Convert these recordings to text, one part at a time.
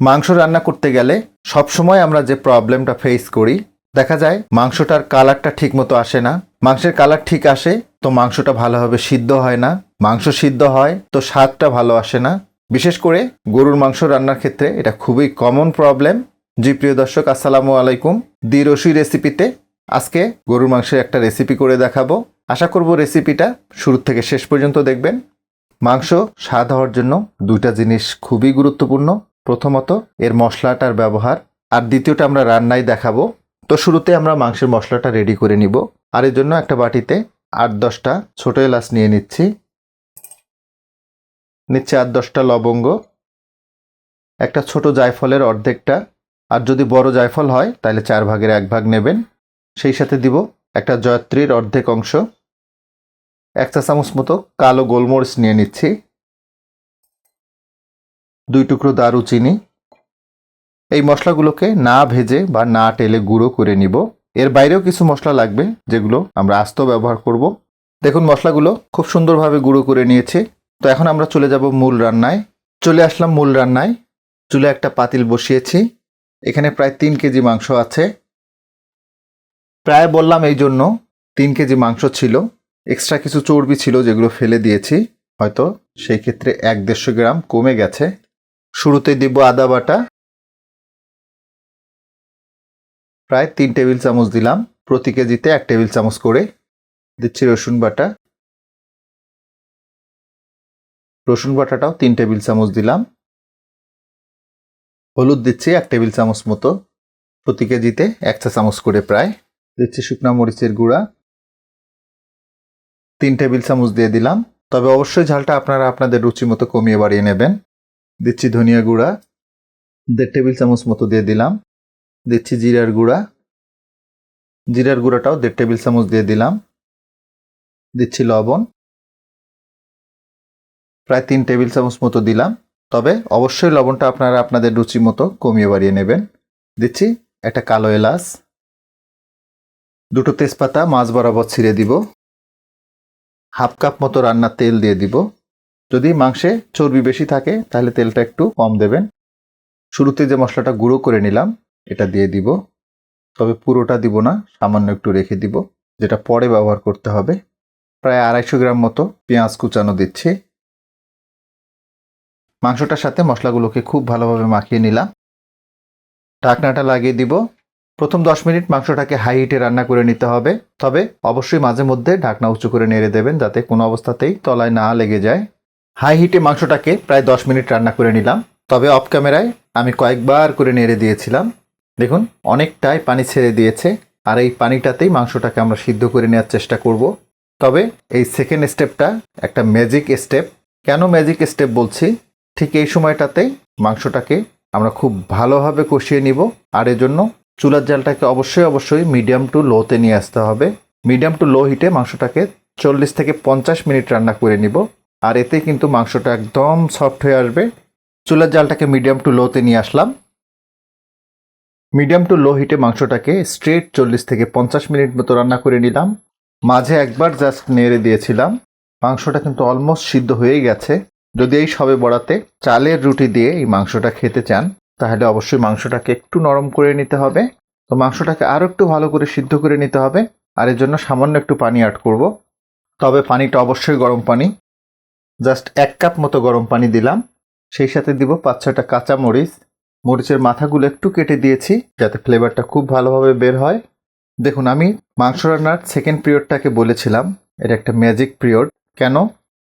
মাংস রান্না করতে গেলে সবসময় আমরা যে প্রবলেমটা ফেস করি, দেখা যায় মাংসটার কালারটা ঠিক মতো আসে না। মাংসের কালার ঠিক আসে, তো মাংসটা ভালোভাবে সিদ্ধ হয় না। মাংস সিদ্ধ হয়, তো স্বাদটা ভালো আসে না। বিশেষ করে গরুর মাংস রান্নার ক্ষেত্রে এটা খুবই কমন প্রবলেম জি, প্রিয় দর্শক, আসসালামু আলাইকুম। দি রসুই রেসিপিতে আজকে গরুর মাংসের একটা রেসিপি করে দেখাবো। আশা করব রেসিপিটা শুরু থেকে শেষ পর্যন্ত দেখবেন। মাংস স্বাদ হওয়ার জন্য দুইটা জিনিস খুবই গুরুত্বপূর্ণ। প্রথমত এর মশলাটার ব্যবহার, আর দ্বিতীয়টা আমরা রান্নায় দেখাবো। তো শুরুতে আমরা মাংসের মশলাটা রেডি করে নিব। আর এর জন্য একটা বাটিতে আট দশটা ছোট এলাচ নিয়ে নিচ্ছি। নিচ্ছে আট দশটা লবঙ্গ। একটা ছোট জায়ফলের অর্ধেকটা। আর যদি বড় জায়ফল হয়, তাহলে চার ভাগের এক ভাগ নেবেন। সেই সাথে দিব একটা জয়ত্রীর অর্ধেক অংশ। এক চা চামচ মতো কালো গোলমরিচ নিয়ে নিচ্ছি। দুই টুকরো দারুচিনি। এই মশলাগুলোকে না ভেজে বা না টেলে গুঁড়ো করে নিব। এর বাইরেও কিছু মশলা লাগবে যেগুলো আমরা আস্ত ব্যবহার করব। দেখুন, মশলাগুলো খুব সুন্দরভাবে গুঁড়ো করে নিয়েছি। তো এখন আমরা চলে যাব মূল রান্নায়। চলে আসলাম মূল রান্নায়। চুলে একটা পাতিল বসিয়েছি। এখানে প্রায় তিন কেজি মাংস আছে। প্রায় বললাম এই জন্য তিন কেজি মাংস ছিল। এক্সট্রা কিছু চর্বি ছিল যেগুলো ফেলে দিয়েছি। হয়তো সেই ক্ষেত্রে এক দেড়শো গ্রাম কমে গেছে। শুরুতে দিব আদা বাটা। প্রায় তিন টেবিল চামচ দিলাম। প্রতি কেজিতে এক টেবিল চামচ করে দিচ্ছি রসুন বাটা। রসুন বাটাটাও তিন টেবিল চামচ দিলাম। হলুদ দিচ্ছি এক টেবিল চামচ মতো। প্রতি কেজিতে এক চা চামচ করে প্রায় দিচ্ছি শুকনা মরিচের গুঁড়া। তিন টেবিল চামচ দিয়ে দিলাম। তবে অবশ্যই ঝালটা আপনারা আপনাদের রুচি মতো কমিয়ে বাড়িয়ে নেবেন। দিচ্ছি ধনিয়া গুঁড়া দেড় টেবিল চামচ মতো দিয়ে দিলাম, দিচ্ছি জিরার গুঁড়া, জিরার গুঁড়াটাও দেড় টেবিল চামচ দিয়ে দিলাম, দিচ্ছি লবণ, প্রায় তিন টেবিল চামচ মতো দিলাম, তবে অবশ্যই লবণটা আপনারা আপনাদের রুচি মতো কমিয়ে বাড়িয়ে নেবেন। দিচ্ছি একটা কালো এলাচ, দুটো তেজপাতা, মাছ বরাবর ছিঁড়ে দিব, হাফ কাপ মতো রান্নার তেল দিয়ে দিব। যদি মাংসে চর্বি বেশি থাকে, তাহলে তেলটা একটু কম দেবেন। শুরুতে যে মশলাটা গুঁড়ো করে নিলাম, এটা দিয়ে দিব। তবে পুরোটা দিব না, সামান্য একটু রেখে দিব, যেটা পরে ব্যবহার করতে হবে। প্রায় আড়াইশো গ্রাম মতো পেঁয়াজ কুচানো দিচ্ছি। মাংসটার সাথে মশলাগুলোকে খুব ভালোভাবে মাখিয়ে নিলাম। ঢাকনাটা লাগিয়ে দিব। প্রথম দশ মিনিট মাংসটাকে হাই হিটে রান্না করে নিতে হবে। তবে অবশ্যই মাঝে মধ্যে ঢাকনা উঁচু করে নেড়ে দেবেন, যাতে কোনো অবস্থাতেই তলায় না লেগে যায়। হাই হিটে মাংসটাকে প্রায় দশ মিনিট রান্না করে নিলাম। তবে অফ ক্যামেরায় আমি কয়েকবার করে নেড়ে দিয়েছিলাম। দেখুন, অনেকটাই পানি ছেড়ে দিয়েছে, আর এই পানিটাতেই মাংসটাকে আমরা সিদ্ধ করে নেওয়ার চেষ্টা করব। তবে এই সেকেন্ড স্টেপটা একটা ম্যাজিক স্টেপ কেন ম্যাজিক স্টেপ বলছি? ঠিক এই সময়টাতেই মাংসটাকে আমরা খুব ভালোভাবে কষিয়ে নিব, আর এজন্য চুলার জালটাকে অবশ্যই অবশ্যই মিডিয়াম টু লোতে নিয়ে আসতে হবে। মিডিয়াম টু লো হিটে মাংসটাকে চল্লিশ থেকে পঞ্চাশ মিনিট রান্না করে নিব। আর এতে কিন্তু মাংসটা একদম সফট হয়ে আসবে। চুলার জালটাকে মিডিয়াম টু লোতে নিয়ে আসলাম। মিডিয়াম টু লো হিটে মাংসটাকে স্ট্রেট চল্লিশ থেকে পঞ্চাশ মিনিট মতো রান্না করে নিলাম। মাঝে একবার জাস্ট নেড়ে দিয়েছিলাম। মাংসটা কিন্তু অলমোস্ট সিদ্ধ হয়েই গেছে। যদি এই সবে বড়াতে চালের রুটি দিয়ে এই মাংসটা খেতে চান, তাহলে অবশ্যই মাংসটাকে একটু নরম করে নিতে হবে। তো মাংসটাকে আরও একটু ভালো করে সিদ্ধ করে নিতে হবে। আর এর জন্য সামান্য একটু পানি অ্যাড করব। তবে পানিটা অবশ্যই গরম পানি। জাস্ট এক কাপ মতো গরম পানি দিলাম। সেই সাথে দিব পাঁচ ছয়টা কাঁচা মরিচ। মরিচের মাথাগুলো একটু কেটে দিয়েছি যাতে ফ্লেভারটা খুব ভালোভাবে বের হয়। দেখুন, আমি মাংস রান্নার সেকেন্ড পিরিয়ডটাকে বলেছিলাম। এটা একটা ম্যাজিক পিরিয়ড কেন?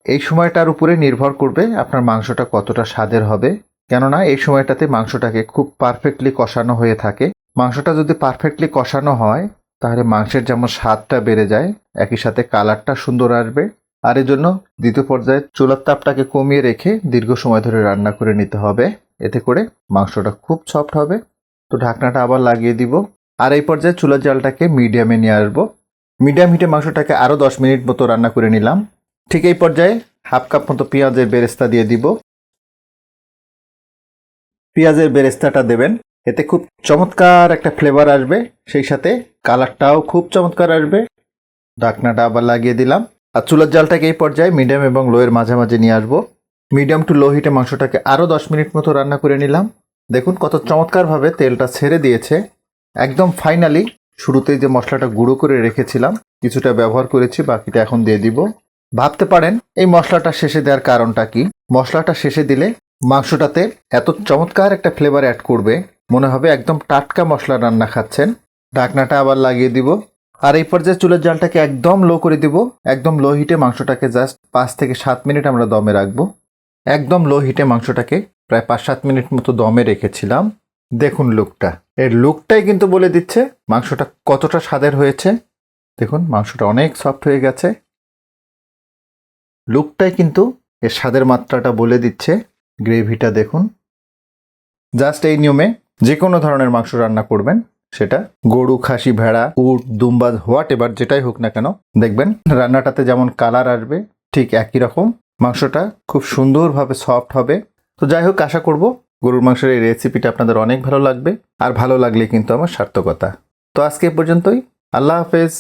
এই সময়টার উপরে নির্ভর করবে আপনার মাংসটা কতটা স্বাদের হবে। কেননা, এই সময়টাতে মাংসটাকে খুব পারফেক্টলি কষানো হয়ে থাকে। মাংসটা যদি পারফেক্টলি কষানো হয়, তাহলে মাংসের যেমন স্বাদটা বেড়ে যায়, একই সাথে কালারটা সুন্দর আসবে। আর এর জন্য দ্বিতীয় পর্যায়ে চুলার তাপটাকে কমিয়ে রেখে দীর্ঘ সময় ধরে রান্না করে নিতে হবে। এতে করে মাংসটা খুব সফট হবে। তো ঢাকনাটা আবার লাগিয়ে দিব। আর এই পর্যায়ে চুলার জালটাকে মিডিয়ামে নিয়ে আসব। মিডিয়াম হিটে মাংসটাকে আরও দশ মিনিট মতো রান্না করে নিলাম। ঠিক এই পর্যায়ে হাফ কাপ মতো পেঁয়াজের বেরেস্তা দিয়ে দিব। পেঁয়াজের বেরেস্তাটা দেবেন। এতে খুব চমৎকার একটা ফ্লেভার আসবে। সেই সাথে কালারটাও খুব চমৎকার আসবে। ঢাকনাটা আবার লাগিয়ে দিলাম। আর চুলার জালটাকে এই পর্যায়ে মিডিয়াম এবং লোয়ের মাঝামাঝি নিয়ে আসব। মিডিয়াম টু লো হিটে মাংসটাকে আরও দশ মিনিট মতো রান্না করে নিলাম। দেখুন কত চমৎকারভাবে তেলটা ছেড়ে দিয়েছে। একদম ফাইনালি শুরুতেই যে মশলাটা গুঁড়ো করে রেখেছিলাম, কিছুটা ব্যবহার করেছি, বাকিটা এখন দিয়ে দিব। ভাবতে পারেন এই মশলাটা শেষে দেওয়ার কারণটা কি? মশলাটা শেষে দিলে মাংসটাতে এত চমৎকার একটা ফ্লেভার অ্যাড করবে। মনে হবে একদম টাটকা মশলা রান্না খাচ্ছেন। ঢাকনাটা আবার লাগিয়ে দিব। আর এই পর্যায়ে চুলের জালটাকে একদম লো করে দিব। একদম লো হিটে মাংসটাকে জাস্ট পাঁচ থেকে সাত মিনিট আমরা দমে রাখব। একদম লো হিটে মাংসটাকে প্রায় পাঁচ সাত মিনিট মতো দমে রেখেছিলাম। দেখুন লুকটা এর লুকটাই কিন্তু বলে দিচ্ছে মাংসটা কতটা স্বাদের হয়েছে। দেখুন, মাংসটা অনেক সফট হয়ে গেছে। লুকটাই কিন্তু এর স্বাদের মাত্রাটা বলে দিচ্ছে। গ্রেভিটা দেখুন। জাস্ট এই নিয়মে যে কোনো ধরনের মাংস রান্না করবেন। সেটা গরু, খাসি, ভেড়া, উট দুম্বা হোয়াট এবার যেটাই হোক না কেন, দেখবেন রান্নাটাতে যেমন কালার আসবে, ঠিক একই রকম, মাংসটা খুব সুন্দরভাবে সফট হবে। তো যাই হোক, আশা করব গরুর মাংসের এই রেসিপিটা আপনাদের অনেক ভালো লাগবে, আর ভালো লাগলে কিন্তু আমার সার্থকতা। তো আজকে পর্যন্তই, আল্লাহ হাফেজ।